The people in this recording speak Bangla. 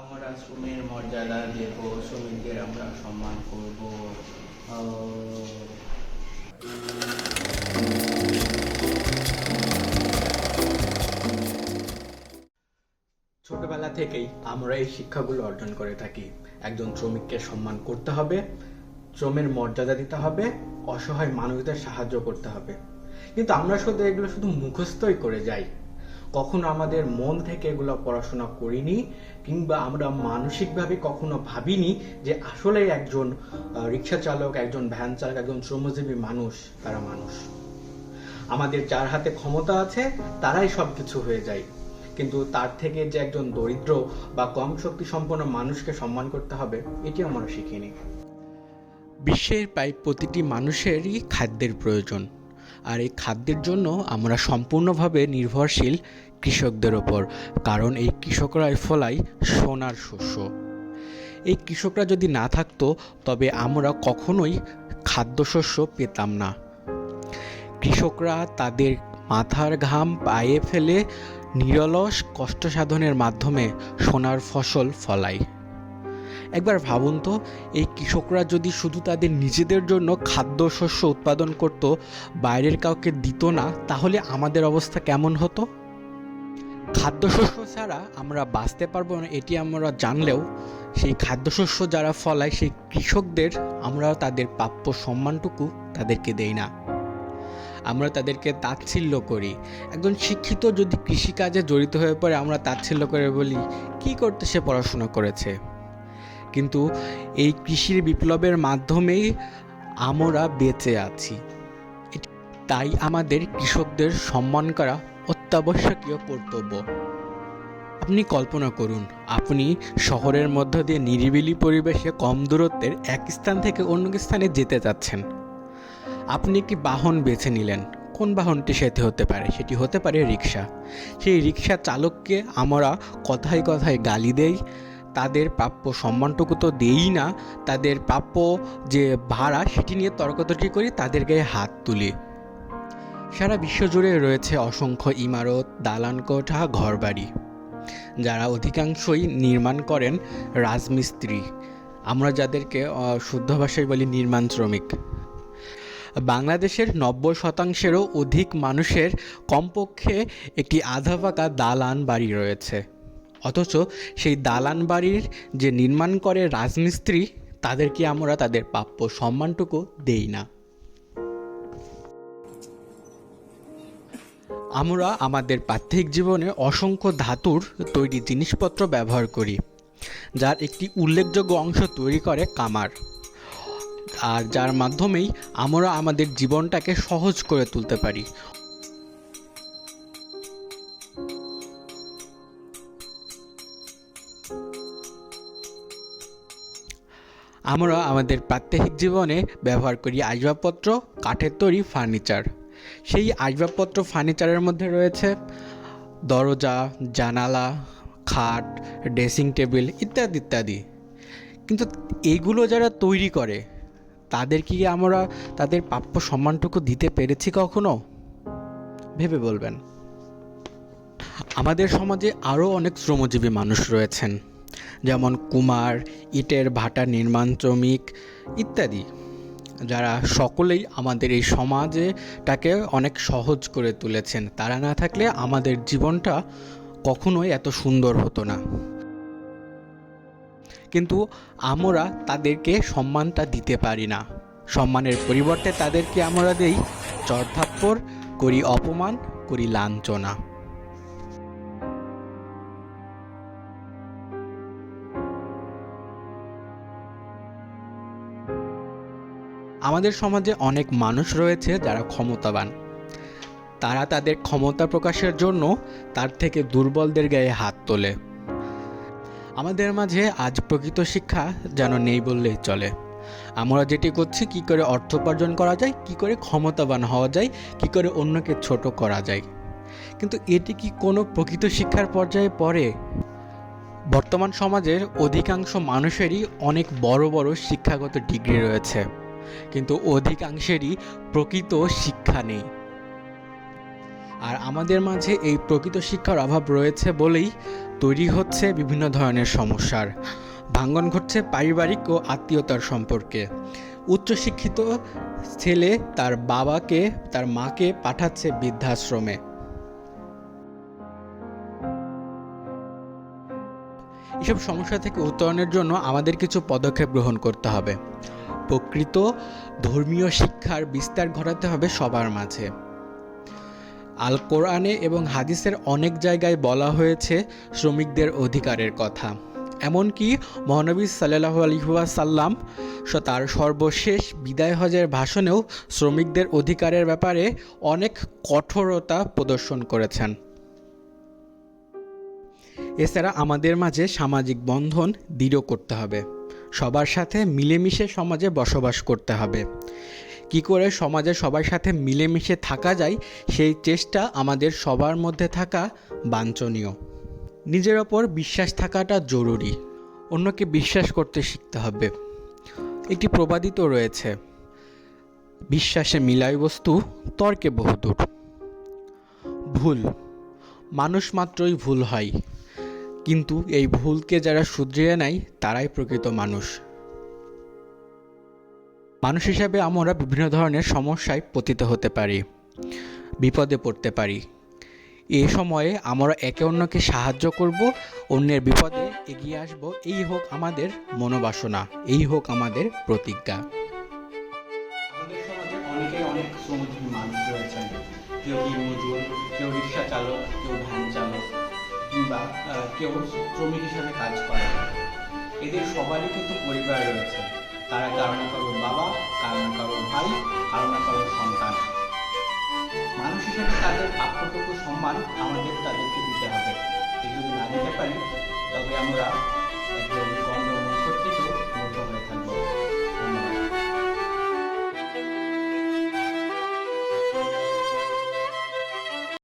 আমরা শ্রমের মর্যাদা দেব শ্রমিকদের আমরা সম্মান করব। ছোটবেলা থেকেই আমরা এই শিক্ষাগুলো অর্জন করে থাকি। একজন শ্রমিককে সম্মান করতে হবে, শ্রমের মর্যাদা দিতে হবে, অসহায় মানুষদের সাহায্য করতে হবে। কিন্তু আমরা শুধু এগুলো শুধু মুখস্থই করে যাই। কখনো আমাদের মন থেকে এগুলো পড়াশোনা করিনি, কিংবা আমরা মানসিকভাবে কখনো ভাবিনি যে আসলে একজন রিক্সা চালক, একজন ভ্যান চালক, একজন শ্রমজীবী মানুষ, তারা মানুষ। আমাদের যার হাতে ক্ষমতা আছে, তারাই সব কিছু হয়ে যায়। কিন্তু তার থেকে যে একজন দরিদ্র বা কম শক্তি সম্পন্ন মানুষকে সম্মান করতে হবে, এটি আমরা শিখিনি। বিশ্বের প্রায় প্রতিটি মানুষেরই খাদ্যের প্রয়োজন। আর এই খাদ্যের জন্য আমরা সম্পূর্ণভাবে নির্ভরশীল কৃষকদের ওপর, কারণ এই কৃষকরাই ফলাই সোনার শস্য। এই কৃষকরা যদি না থাকতো, তবে আমরা কখনোই খাদ্যশস্য পেতাম না। কৃষকরা তাদের মাথার ঘাম পায়ে ফেলে নিরলস কষ্ট সাধনের মাধ্যমে সোনার ফসল ফলায়। একবার ভাবুন তো, এই কৃষকরা যদি শুধু তাদের নিজেদের জন্য খাদ্যশস্য উৎপাদন করত, বাইরের কাউকে দিত না, তাহলে আমাদের অবস্থা কেমন হতো? খাদ্যশস্য ছাড়া আমরা বাঁচতে পারব না, এটি আমরা জানলেও, সেই খাদ্যশস্য যারা ফলায়, সেই কৃষকদের আমরা তাদের প্রাপ্য সম্মানটুকু তাদেরকে দেই না। আমরা তাদেরকে তাচ্ছিল্য করি। একজন শিক্ষিত যদি কৃষিকাজে জড়িত হয়ে পড়ে, আমরা তাচ্ছিল্য করে বলি, কি করতে সে পড়াশোনা করেছে? কিন্তু এই কৃষির বিপ্লবের মাধ্যমেই আমরা বেঁচে আছি। তাই আমাদের কৃষকদের সম্মান করা অত্যাবশ্যকীয় কর্তব্য। আপনি কল্পনা করুন, আপনি শহরের মধ্য দিয়ে নিরিবিলি পরিবেশে কম দূরত্বের এক স্থান থেকে অন্য স্থানে যেতে চাচ্ছেন। আপনি একটি বাহন বেছে নিলেন? কোন বাহনটি সেটি হতে পারে? সেটি হতে পারে রিক্সা সেই রিক্সা চালককে আমরা কথায় কথায় গালি দেই তাদের প্রাপ্য সম্মানটুকু তো দেই না, তাদের প্রাপ্য যে ভাড়া সেটি নিয়ে তর্কতর্কি করি, তাদের গায়ে হাত তুলি। সারা বিশ্ব জুড়ে রয়েছে অসংখ্য ইমারত দালান কোঠা ঘরবাড়ি। যারা অধিকাংশই নির্মাণ করেন রাজমিস্ত্রি। আমরা যাদেরকে শুদ্ধ ভাষায় বলি নির্মাণ শ্রমিক। বাংলাদেশের নব্বই শতাংশেরও অধিক মানুষের কমপক্ষে একটি আধা পাকা দালান বাড়ি রয়েছে। অথচ সেই দালান বাড়ির যে নির্মাণ করে রাজমিস্ত্রি তাদেরকে আমরা তাদের প্রাপ্য সম্মানটুকু দেই না? আমরা আমাদের প্রাত্যহিক জীবনে অসংখ্য ধাতুর তৈরি জিনিসপত্র ব্যবহার করি, যার একটি উল্লেখযোগ্য অংশ তৈরি করে কামার। আর যার মাধ্যমেই আমরা আমাদের জীবনটাকে সহজ করে তুলতে পারি। আমরা আমাদের প্রাত্যহিক জীবনে ব্যবহার করি আসবাবপত্র, কাঠের তৈরি ফার্নিচার। সেই আসবাবপত্র, ফার্নিচারের মধ্যে রয়েছে দরজা, জানালা, খাট, ড্রেসিং টেবিল ইত্যাদি ইত্যাদি। কিন্তু এগুলো যারা তৈরি করে, তাদের কি আমরা তাদের প্রাপ্য সম্মানটুকু দিতে পেরেছি কখনো? ভেবে বলবেন। আমাদের সমাজে আরও অনেক শ্রমজীবী মানুষ রয়েছেন। যেমন কুমার, ইটের ভাটা নির্মাণ শ্রমিক ইত্যাদি, যারা সকলেই আমাদের এই সমাজেটাকে অনেক সহজ করে তুলেছেন। তারা না থাকলে আমাদের জীবনটা কখনোই এত সুন্দর হতো না। কিন্তু আমরা তাদেরকে সম্মানটা দিতে পারি না। সম্মানের পরিবর্তে তাদেরকে আমরা দেই চড়থাপ্পড় করি অপমান, করি লাঞ্ছনা। আমাদের সমাজে অনেক মানুষ রয়েছে যারা ক্ষমতাবান। তারা তাদের ক্ষমতা প্রকাশের জন্য তার থেকে দুর্বলদের গায়ে হাত তোলে। আমাদের মাঝে আজ প্রকৃত শিক্ষা যেন নেই বললেই চলে। আমরা যেটি করছি, কি করে অর্থ উপার্জন করা যায়, কি করে ক্ষমতাবান হওয়া যায়, কি করে অন্যকে ছোট করা যায়। কিন্তু এটি কি কোনো প্রকৃত শিক্ষার পর্যায়ে পড়ে? বর্তমান সমাজের অধিকাংশ মানুষেরই অনেক বড় বড় শিক্ষাগত ডিগ্রি রয়েছে। কিন্তু অধিকাংশেরই প্রকৃত শিক্ষা নেই। আর আমাদের মাঝে এই প্রকৃত শিক্ষার অভাব রয়েছে বলেই তৈরি হচ্ছে বিভিন্ন ধরনের সমস্যার। ভাঙ্গন ঘটছে পারিবারিক ও আত্মীয়তার সম্পর্কে। উচ্চশিক্ষিত ছেলে তার বাবাকে, তার মাকে পাঠাচ্ছে বৃদ্ধাশ্রমে। এসব সমস্যা থেকে উত্তরণের জন্য আমাদের কিছু পদক্ষেপ গ্রহণ করতে হবে। প্রকৃত ধর্মীয় শিক্ষার বিস্তার ঘটাতে হবে সবার মাঝে। আল কোরআনে এবং হাদিসের অনেক জায়গায় বলা হয়েছে শ্রমিকদের অধিকারের কথা। এমনকি মহানবী সাল্লাহ আলহিহাসাল্লাম তার সর্বশেষ বিদায় হজের ভাষণেও শ্রমিকদের অধিকারের ব্যাপারে অনেক কঠোরতা প্রদর্শন করেছেন। এছাড়া আমাদের মাঝে সামাজিক বন্ধন দৃঢ় করতে হবে। সবার সাথে মিলেমিশে সমাজে বসবাস করতে হবে। কি করে সমাজে সবার সাথে মিলেমিশে থাকা যায়, সেই চেষ্টা আমাদের সবার মধ্যে থাকা বাঞ্ছনীয়। নিজের ওপর বিশ্বাস থাকাটা জরুরি। অন্যকে বিশ্বাস করতে শিখতে হবে। একটি প্রবাদিত রয়েছে, বিশ্বাসে মিলাই বস্তু, তর্কে বহুদূর। ভুল, মানুষ মাত্রই ভুল হয়। কিন্তু এই ভুলকে যারা শুধরিয়ে নেয়, তারাই প্রকৃত মানুষ। মানুষ হিসাবে আমরা বিভিন্ন ধরনের সমস্যায় পতিত হতে পারি, বিপদে পড়তে পারি। এ সময়ে আমরা একে অন্যকে সাহায্য করব, অন্যের বিপদে এগিয়ে আসব, এই হোক আমাদের মনোবাসনা, এই হোক আমাদের প্রতিজ্ঞা। কেউ রিক্সা চালক, কেউ ভ্যান চালক। কিংবা কেউ শ্রমিক হিসাবে কাজ করে এদের সবারই কিন্তু পরিবার রয়েছে। তারা কারও না কারও বাবা, কারও না কারও ভাই, কারও কারও সন্তান। মানুষ হিসেবে তাদের প্রাপ্যটুকু সম্মান আমাদের তাদেরকে দিতে হবে। যদি না দিতে পারি তবে আমরা